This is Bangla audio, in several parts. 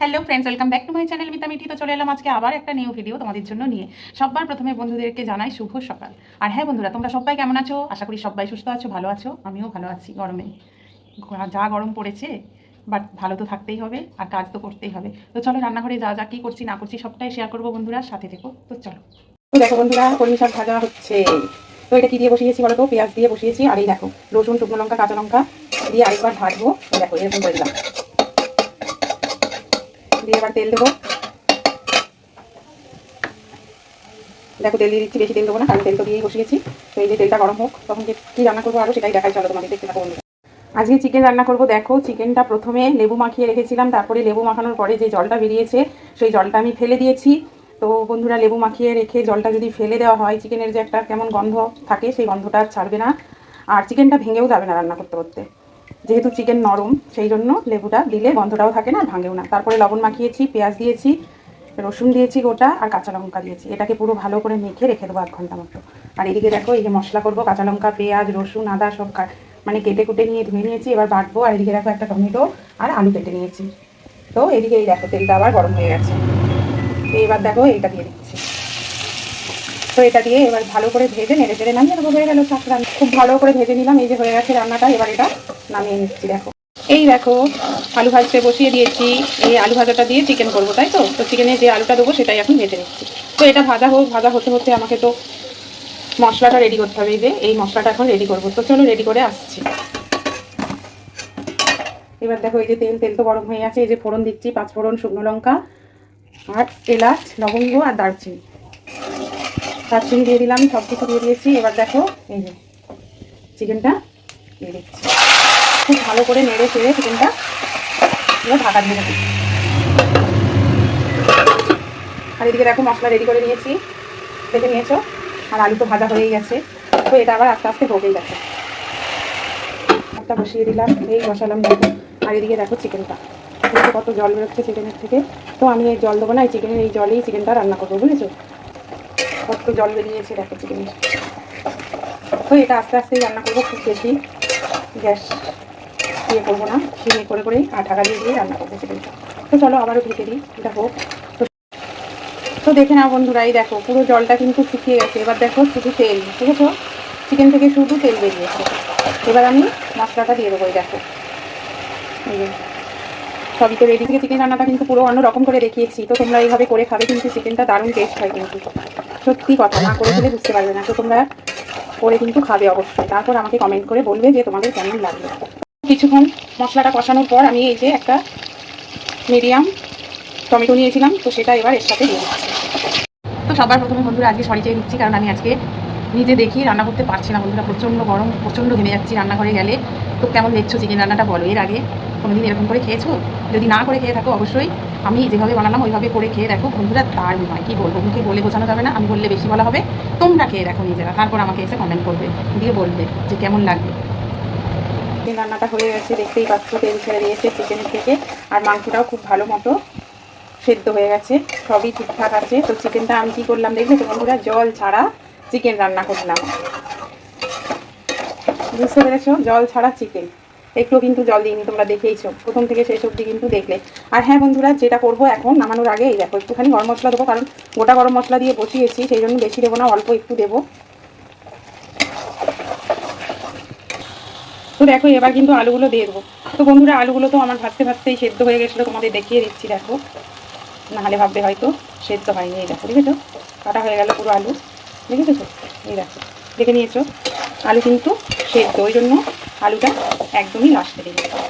Hello friends welcome back to my channel Mita Mithi তো চলে এলাম আজকে আবার একটা নিউ ভিডিও তোমাদের জন্য নিয়ে। সবার প্রথমে বন্ধুদেরকে জানাই শুভ সকাল। আর হ্যাঁ বন্ধুরা, তোমরা সবাই কেমন আছো? আশা করি সবাই সুস্থ আছো, ভালো আছো। আমিও ভালো আছি গরমে। যা গরম পড়েছে বাট ভালো তো থাকতেই হবে, আর কাজ তো করতেই হবে। তো চলো রান্নাঘরে যা যা কী করছি না করছি সবটাই শেয়ার করব বন্ধুরা, সাথে থেকো। তো চলো। দেখো বন্ধুরা, কলমি শাক ভাজা হচ্ছে। তো এটা কি দিয়ে বসিয়েছি বলো তো? পেঁয়াজ দিয়ে বসিয়েছি, আর এই দেখো, রসুন, শুকনো লঙ্কা, কাঁচা লঙ্কা দিয়ে আরেকবার ভাজবো। দেখো, এরকম করে দিয়ে এবার তেল দেবো। দেখো তেল দিয়ে দিচ্ছি, বেশি তেল দেবো না, কারণ তেল তো দিয়েই বসিয়েছি। তো এই যে তেলটা গরম হোক, তখন যে কী রান্না করব আরও সেটাই দেখাই, চলো তোমাদের দেখতে থাকো। আজকে চিকেন রান্না করব, দেখো চিকেনটা প্রথমে লেবু মাখিয়ে রেখেছিলাম, তারপরে লেবু মাখানোর পরে যে জলটা বেরিয়েছে, সেই জলটা আমি ফেলে দিয়েছি। তো বন্ধুরা, লেবু মাখিয়ে রেখে জলটা যদি ফেলে দেওয়া হয় চিকেনের যে একটা কেমন গন্ধ থাকে, সেই গন্ধটা ছাড়বে না। আর চিকেনটা ভেঙেও যাবে না রান্না করতে করতে। যেহেতু চিকেন নরম, সেই জন্য লেবুটা দিলে গন্ধটাও থাকে না ভাঙেও না। তারপরে লবণ মাখিয়েছি, পেঁয়াজ দিয়েছি, রসুন দিয়েছি গোটা আর কাঁচা লঙ্কা দিয়েছি। এটাকে পুরো ভালো করে মেখে রেখে দেবো আধ ঘণ্টা মতো। আর এদিকে দেখো, এই যে মশলা করব, কাঁচা লঙ্কা, পেঁয়াজ, রসুন, আদা সব মানে কেটে কুটে নিয়ে ধুয়ে নিয়েছি, এবার বাটবো। আর এদিকে দেখো একটা টমেটো আর আলু কেটে নিয়েছি। তো এদিকে এই দেখো, তেলটা আবার গরম হয়ে গেছে। এবার দেখো, এইটা দিয়ে দিচ্ছি। তো এটা দিয়ে এবার ভালো করে ভেজে নেড়ে চেড়ে নামিয়ে দেবো। হয়ে গেল শাক রান্না। খুব ভালো করে ভেজে নিলাম। এই যে হয়ে গেছে রান্নাটা, এবার এটা নামিয়ে নিচ্ছি, দেখো। এই দেখো, আলু ভাজতে বসিয়ে দিয়েছি। এই আলু ভাজাটা দিয়ে চিকেন করব, তাই তো? তো চিকেনে যে আলুটা দেবো, সেটাই এখন ভেজে নিচ্ছি। তো এটা ভাজা হোক, ভাজা হতে হতে আমাকে তো মশলাটা রেডি করতে হবে। এই যে, এই মশলাটা এখন রেডি করব। তো চলো রেডি করে আসছি। এবার দেখো, এই যে তেল তেল তো গরম হয়ে আছে এই যে ফোড়ন দিচ্ছি পাঁচ ফোড়ন শুকনো লঙ্কা আর এলাচ, লবঙ্গ আর দারচিনি। দারচিনি দিয়ে দিলাম, সব কিছু দিয়ে দিয়েছি। এবার দেখো, এই যে চিকেনটা দিয়ে দিচ্ছি। খুব ভালো করে নেড়ে চেড়ে চিকেনটা এবার ঢাকা দিয়ে দেবো। আর এদিকে দেখো, মশলা রেডি করে নিয়েছি। দেখে নিয়েছো? আর আলু তো ভাজা হয়েই গেছে। তো এটা আবার আস্তে আস্তে ভোগেই গেছে একটা বসিয়ে দিলাম, এই বসালাম দেখো। আর এদিকে দেখো চিকেনটা। কত জল বেরোচ্ছে চিকেনের থেকে। তো আমি এই জল দেবো না, এই চিকেনের, এই জলেই চিকেনটা রান্না করব, বুঝেছ? কত জল বেরিয়েছে, দেখো চিকেনের তো এটা আস্তে আস্তেই রান্না করব, খুব বেশি গ্যাস ইয়ে করব না, সিমে করে করেই আর ঢাকা দিয়ে দিয়ে রান্না করব চিকেনটা তো চলো আবারও ঢেকে দিই হোক। তো দেখে নাও বন্ধুরা এই দেখো পুরো জলটা কিন্তু শুকিয়ে গেছে। এবার দেখো শুধু তেল ঠিক আছে চিকেন থেকে শুধু তেল বেরিয়েছে। এবার আমি মশলাটা দিয়ে দেবো দেখো। সবই তো রেডি থেকে চিকেন রান্নাটা কিন্তু পুরো অন্য রকম করে দেখিয়েছি। তো তোমরা এইভাবে করে খাবে, কিন্তু চিকেনটা দারুণ টেস্ট হয় কিন্তু। সত্যি কথা না করে দিলে বুঝতে পারবে না। তো তোমরা করে কিন্তু খাবে অবশ্যই। তারপর আমাকে কমেন্ট করে বলবে যে তোমাদের কেমন লাগবে কিছুক্ষণ মশলাটা কষানোর পর আমি এই যে একটা মিডিয়াম টমেটো নিয়েছিলাম, তো সেটা এবার এর সাথে দিয়ে তো সবার প্রথমে বন্ধুরা আজকে সরি চেয়ে দিচ্ছি কারণ আমি আজকে নিজে দেখি রান্না করতে পারছি না বন্ধুরা। প্রচণ্ড গরম, প্রচণ্ড ঘেমে যাচ্ছি, রান্নাঘরে গেলে। তো কেমন দেখছ? চিকেন রান্নাটা বলো। এর আগে কোনোদিন এরকম করে খেয়েছো? যদি না করে খেয়ে থাকো, অবশ্যই আমি যেভাবে বানালাম, ওইভাবে করে খেয়ে দেখো, বন্ধুরা দারুণ হয় কি বলব? মুখে বলে বোঝানো যাবে না, আমি বললে বেশি বলা হবে। তোমরা খেয়ে দেখো নিজেরা। তারপর আমাকে এসে কমেন্ট করবে, দিয়ে বলবে যে কেমন লাগবে। চিকেন রান্নাটা হয়ে গেছে, দেখতেই পাচ্ছ, তেল ছেড়ে দিয়েছে চিকেনের থেকে। আর মাংসটাও খুব ভালো মতো সেদ্ধ হয়ে গেছে, সবই ঠিকঠাক আছে। তো চিকেনটা আমি কী করলাম, দেখলে তো বন্ধুরা, জল ছাড়া চিকেন রান্না করলাম। বুঝতে পেরেছ? জল ছাড়া চিকেন একটু কিন্তু জল দিইনি, তোমরা দেখেইছো। প্রথম থেকে শেষ অবধি কিন্তু দেখলে। আর হ্যাঁ বন্ধুরা, যেটা করব এখন, নামানোর আগে এই দেখো, একটুখানি গরম মশলা দেবো, কারণ গোটা গরম মশলা দিয়ে বসিয়েছি, সেই জন্য বেশি দেবো না, অল্প একটু দেবো। তো দেখো, এবার কিন্তু আলুগুলো দিয়ে দেবো। তো বন্ধুরা, আলুগুলো তো আমার ভাজতে ভাজতেই সেদ্ধ হয়ে গেছিল, তোমাদের দেখিয়ে দিচ্ছি, দেখো। নাহলে ভাববে হয়তো সেদ্ধ হয়নি, এই দেখো, দেখেছ? কাটা হয়ে গেল পুরো আলু, দেখেছ এই দেখো, দেখে নিয়েছো? আলু কিন্তু সেদ্ধ, ওই জন্য আলুটা একদমই লাস্টে দিয়ে দিলাম।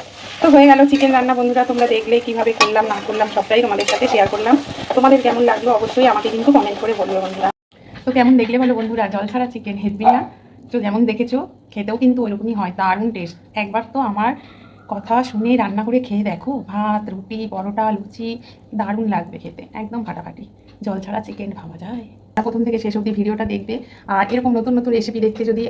তো হয়ে গেল চিকেন রান্না বন্ধুরা, তোমরা দেখলে কীভাবে করলাম, না করলাম, সবটাই তোমাদের সাথে শেয়ার করলাম। তোমাদের কেমন লাগল অবশ্যই আমাকে কিন্তু কমেন্ট করে বলবে বন্ধুরা। তো কেমন দেখলে বলো বন্ধুরা, জল ছাড়া চিকেন হেসবি না? তো যেমন দেখেছ, খেতেও কিন্তু ওইরকমই হয়, দারুণ টেস্ট একবার তো আমার কথা শুনে রান্না করে খেয়ে দেখো, ভাত, রুটি, পরোটা, লুচি, দারুণ লাগবে খেতে, একদম ফাটাফাটি। জল ছাড়া চিকেন খাওয়া যায়। প্রথম থেকে শেষ অবধি ভিডিওটা দেখবে, আর এরকম নতুন নতুন রেসিপি দেখতে যদি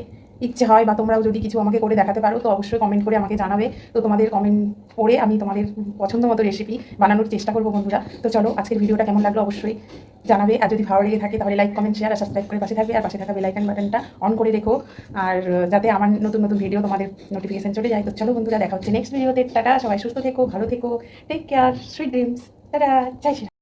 ইচ্ছে হয় বা তোমরাও যদি কিছু আমাকে করে দেখাতে পারো, তো অবশ্যই কমেন্ট করে আমাকে জানাবে। তো তোমাদের কমেন্ট করে আমি তোমাদের পছন্দ মতো রেসিপি বানানোর চেষ্টা করব বন্ধুরা। তো চলো, আজকের ভিডিওটা কেমন লাগল অবশ্যই জানাবে। আর যদি ভালো লেগে থাকে তাহলে লাইক কমেন্ট শেয়ার আর সাবস্ক্রাইব করে পাশে থাকবে। আর পাশে থাকা বেলাইকান বাটনটা অন করে রেখো। আর যাতে আমার নতুন নতুন ভিডিও তোমাদের নোটিফিকেশান চলে যায়। তো চলো বন্ধুরা, দেখা হচ্ছে নেক্সট ভিডিওতে টাটা, সবাই সুস্থ থেকো, ভালো থেকো। Take care sweet dreams tata চাইছি।